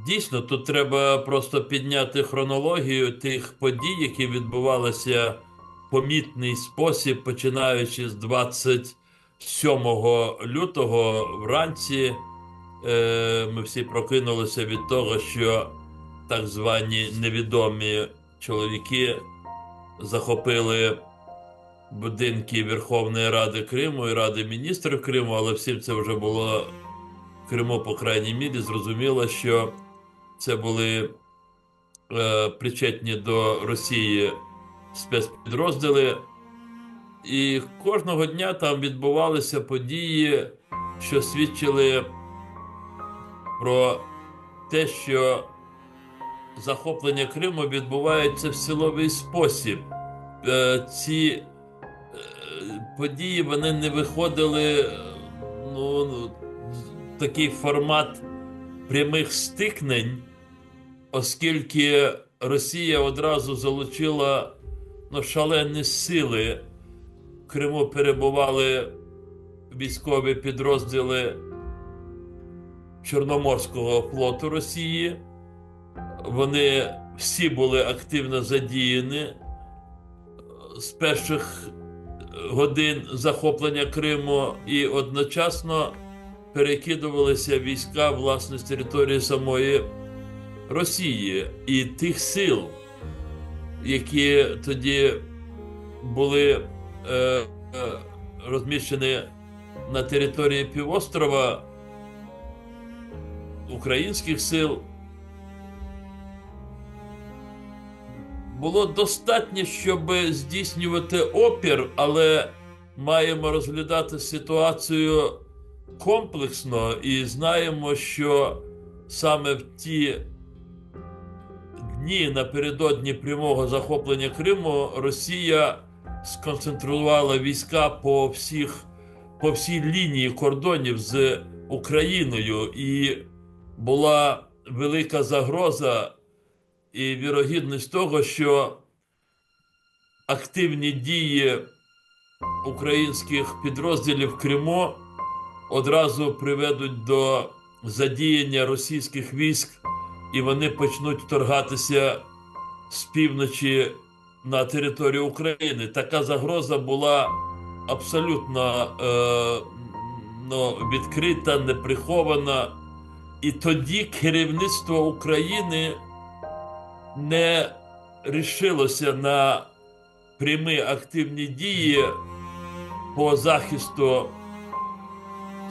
Дійсно, тут треба просто підняти хронологію тих подій, які відбувалися в помітний спосіб, починаючи з 27 лютого вранці. Е, Ми всі прокинулися від того, що так звані невідомі чоловіки захопили будинки Верховної Ради Криму і Ради міністрів Криму, але всім це вже було Криму, по крайній мірі, зрозуміло, що це були е, причетні до Росії спецпідрозділи. І кожного дня там відбувалися події, що свідчили про те, що захоплення Криму відбувається в силовий спосіб. Е, ці е, події вони не виходили ну, такий формат прямих стикнень, оскільки Росія одразу залучила ну, шалені сили. В Криму перебували військові підрозділи Чорноморського флоту Росії. Вони всі були активно задіяні з перших годин захоплення Криму і одночасно перекидувалися війська власне з території самої Росії і тих сил, які тоді були е, е, розміщені на території півострова українських сил. Було достатньо, щоб здійснювати опір, але маємо розглядати ситуацію комплексно і знаємо, що саме в ті дні напередодні прямого захоплення Криму Росія сконцентрувала війська по всіх по всій лінії кордонів з Україною, і була велика загроза і вірогідність того, що активні дії українських підрозділів в Криму одразу приведуть до задіяння російських військ, і вони почнуть вторгатися з півночі на територію України. Така загроза була абсолютно е, ну, відкрита, неприхована. І тоді керівництво України не рішилося на прямі активні дії по захисту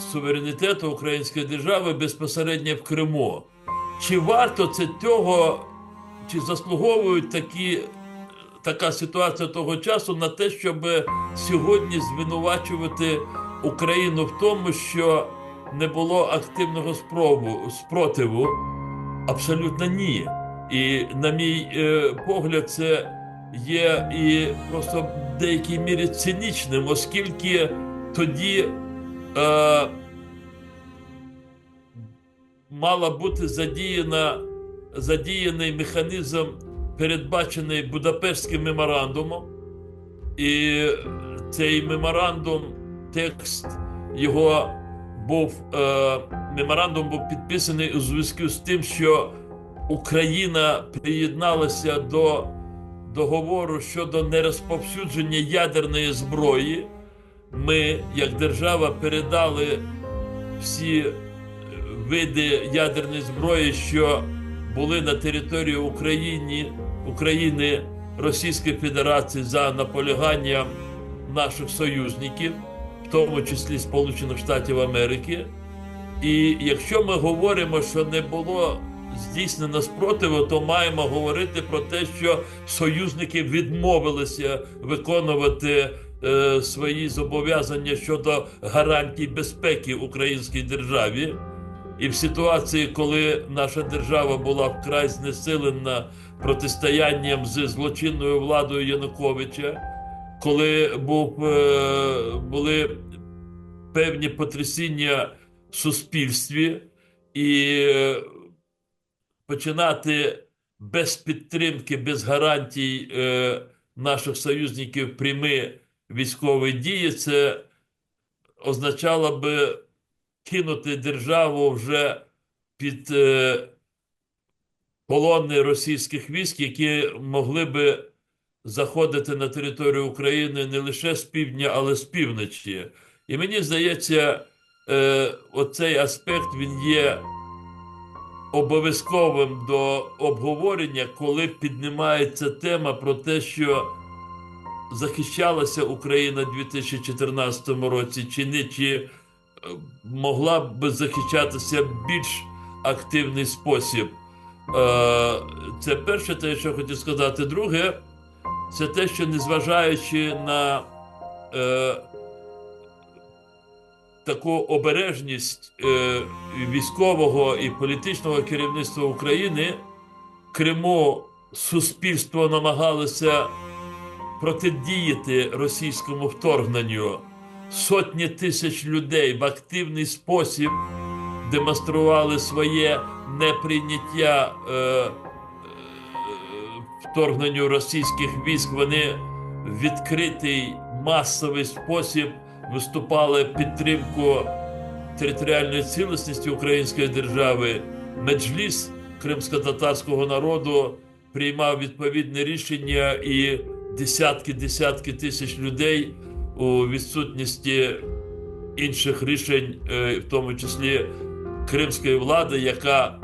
суверенітету Української держави безпосередньо в Криму. Чи варто це того, чи заслуговують такі, така ситуація того часу на те, щоб сьогодні звинувачувати Україну в тому, що не було активного спробу, спротиву? Абсолютно ні. І, на мій е, погляд, це є і просто в деякій мірі цинічним, оскільки тоді е, мала бути задіяна, задіяний механізм, передбачений Будапештським меморандумом. І цей меморандум, текст його був е, меморандум був підписаний у зв'язку з тим, що Україна приєдналася до договору щодо нерозповсюдження ядерної зброї. Ми, як держава, передали всі види ядерної зброї, що були на території України, України Російської Федерації за наполяганням наших союзників, в тому числі Сполучених Штатів Америки. І якщо ми говоримо, що не було здійснено спротиву, то маємо говорити про те, що союзники відмовилися виконувати е, свої зобов'язання щодо гарантій безпеки українській державі. І в ситуації, коли наша держава була вкрай знесилена протистоянням з злочинною владою Януковича, коли був, е, були певні потрясіння в суспільстві, і е, починати без підтримки, без гарантій е, наших союзників прямі військові дії, це означало би кинути державу вже під е, колони російських військ, які могли би заходити на територію України не лише з півдня, але з півночі. І мені здається, е, оцей аспект він є обов'язковим до обговорення, коли піднімається тема про те, що захищалася Україна у 2014 році, чи не чи е, могла б захищатися в більш активний спосіб. Е, Це перше, те, що я хотів сказати. Друге, це те, що незважаючи на е, таку обережність е, військового і політичного керівництва України, Криму суспільство намагалося протидіяти російському вторгненню. Сотні тисяч людей в активний спосіб демонстрували своє неприйняття е, е, вторгненню російських військ. Вони в відкритий масовий спосіб виступали підтримку територіальної цілісності Української держави. Меджліс кримсько-татарського народу приймав відповідне рішення і десятки-десятки тисяч людей у відсутності інших рішень, е, в тому числі кримської влади, яка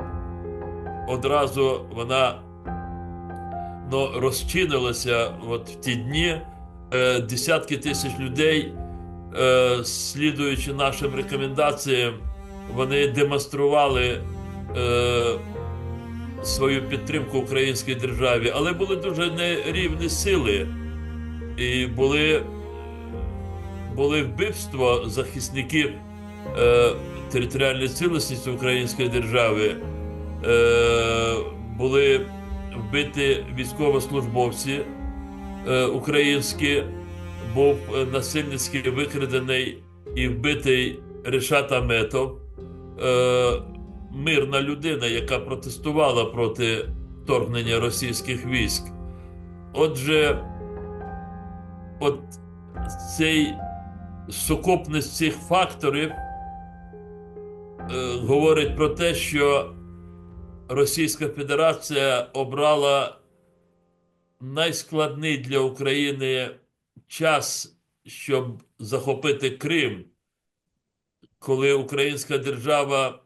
одразу вона ну, розчинилася от в ті дні. Е, Десятки тисяч людей, е, слідуючи нашим рекомендаціям, вони демонстрували свою підтримку українській державі, але були дуже нерівні сили. І були, були вбивства захисників е, територіальної цілісності української держави, е, були вбиті військовослужбовці е, українські, був е, насильницьки викрадений і вбитий Решат Аметов. Е, мирна людина, яка протестувала проти вторгнення російських військ. Отже, от цей сукупність цих факторів е, говорить про те, що Російська Федерація обрала найскладний для України час, щоб захопити Крим, коли Українська держава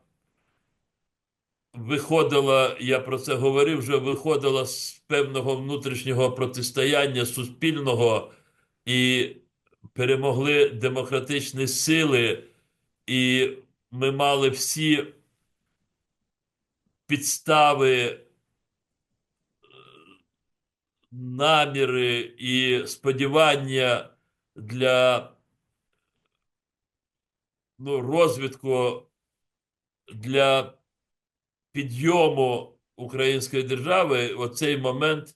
виходила, я про це говорив, вже виходила з певного внутрішнього протистояння суспільного і перемогли демократичні сили, і ми мали всі підстави, наміри і сподівання для ну, розвитку для підйому української держави, оцей момент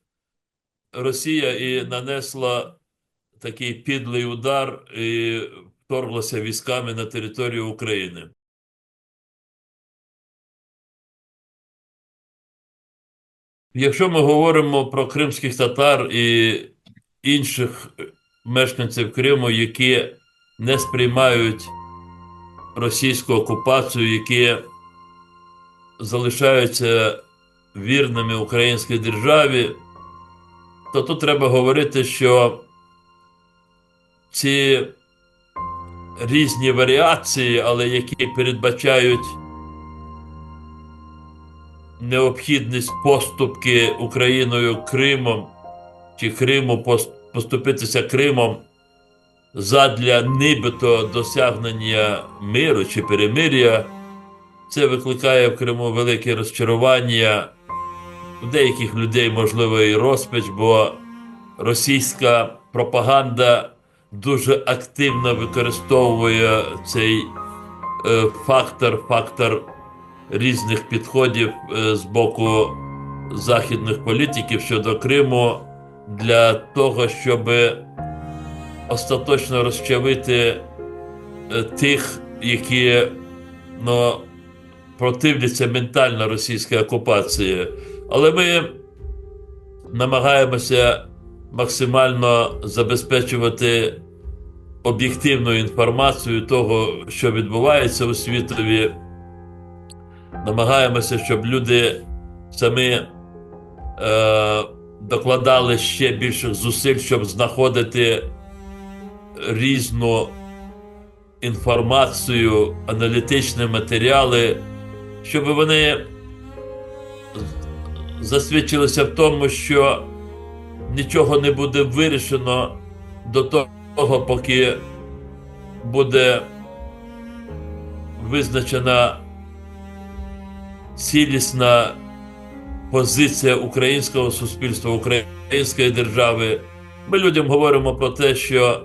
Росія і нанесла такий підлий удар і вторглася військами на територію України. Якщо ми говоримо про кримських татар і інших мешканців Криму, які не сприймають російську окупацію, які залишаються вірними українській державі, то тут треба говорити, що ці різні варіації, але які передбачають необхідність поступки Україною Кримом чи Криму поступитися Кримом задля нібито досягнення миру чи перемир'я. Це викликає в Криму велике розчарування. У деяких людей, можливо, і розпач, бо російська пропаганда дуже активно використовує цей е, фактор, фактор різних підходів е, з боку західних політиків щодо Криму для того, щоб остаточно розчавити е, тих, які ну, противляться ментально російській окупації. Але ми намагаємося максимально забезпечувати об'єктивну інформацію того, що відбувається у світові. Намагаємося, щоб люди самі е, докладали ще більших зусиль, щоб знаходити різну інформацію, аналітичні матеріали, щоб вони засвідчилися в тому, що нічого не буде вирішено до того, поки буде визначена цілісна позиція українського суспільства, української держави. Ми людям говоримо про те, що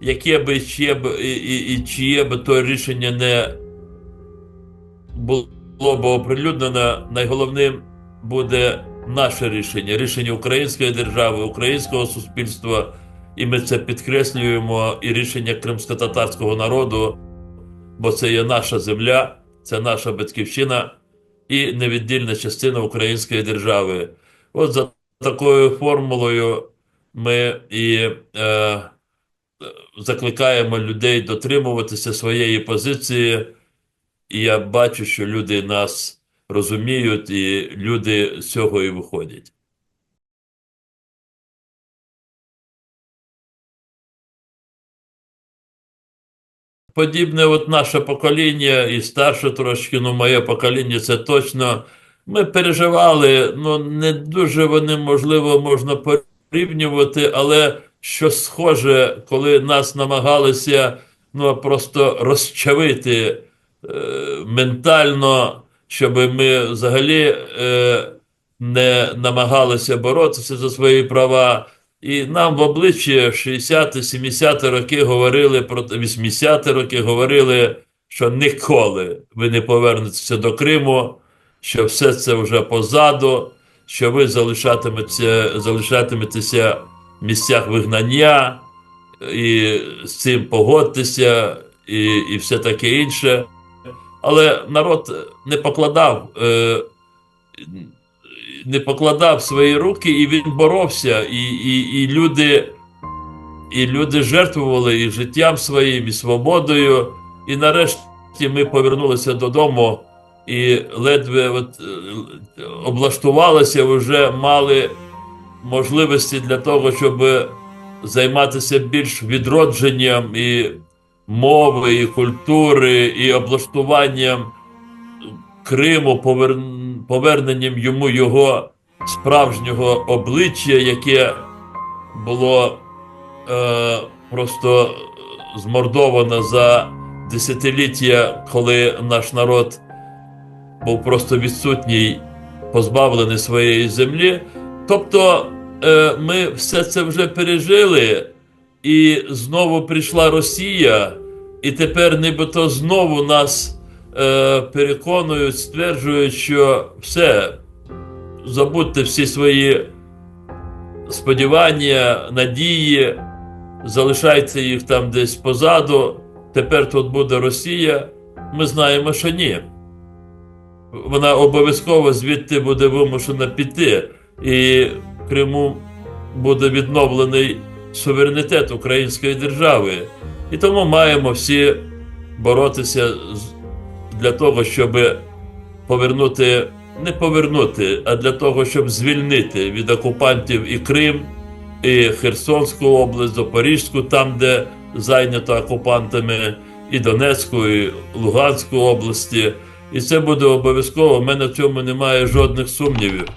яке би чиє б і, і, і чиє би то рішення не було б оприлюднено, найголовним буде наше рішення, рішення української держави, українського суспільства. І ми це підкреслюємо, і рішення кримсько-татарського народу, бо це є наша земля, це наша батьківщина і невіддільна частина української держави. От за такою формулою ми і е, закликаємо людей дотримуватися своєї позиції. І я бачу, що люди нас розуміють, і люди з цього і виходять. Подібне, от наше покоління і старше трошки, ну моє покоління, це точно. Ми переживали, ну не дуже вони можливо можна порівнювати, але що схоже, коли нас намагалися ну просто розчавити ментально, щоб ми взагалі е, не намагалися боротися за свої права. І нам в обличчя 60-70 роки говорили про 80 роки говорили, що ніколи ви не повернетеся до Криму, що все це вже позаду, що ви залишатиметеся, залишатиметеся в місцях вигнання, і з цим погодьтеся, і, і все таке інше. Але народ не покладав. Е, не покладав свої руки, і він боровся, і, і, і люди. І люди жертвували і життям своїм, і свободою. І нарешті ми повернулися додому і ледве от, е, облаштувалися, вже мали можливості для того, щоб займатися більш відродженням і мови, і культури, і облаштуванням Криму, поверненням йому його справжнього обличчя, яке було е, просто змордовано за десятиліття, коли наш народ був просто відсутній, позбавлений своєї землі. Тобто е, ми все це вже пережили, і знову прийшла Росія, і тепер нібито знову нас е, переконують, стверджують, що все, забудьте всі свої сподівання, надії, залишайте їх там десь позаду. Тепер тут буде Росія. Ми знаємо, що ні. Вона обов'язково звідти буде вимушена піти, і Криму буде відновлений суверенітет Української держави. І тому маємо всі боротися для того, щоб повернути, не повернути, а для того, щоб звільнити від окупантів і Крим, і Херсонську область, Запорізьку, там, де зайнято окупантами, і Донецьку, і Луганську області. І це буде обов'язково. У мене в цьому немає жодних сумнівів.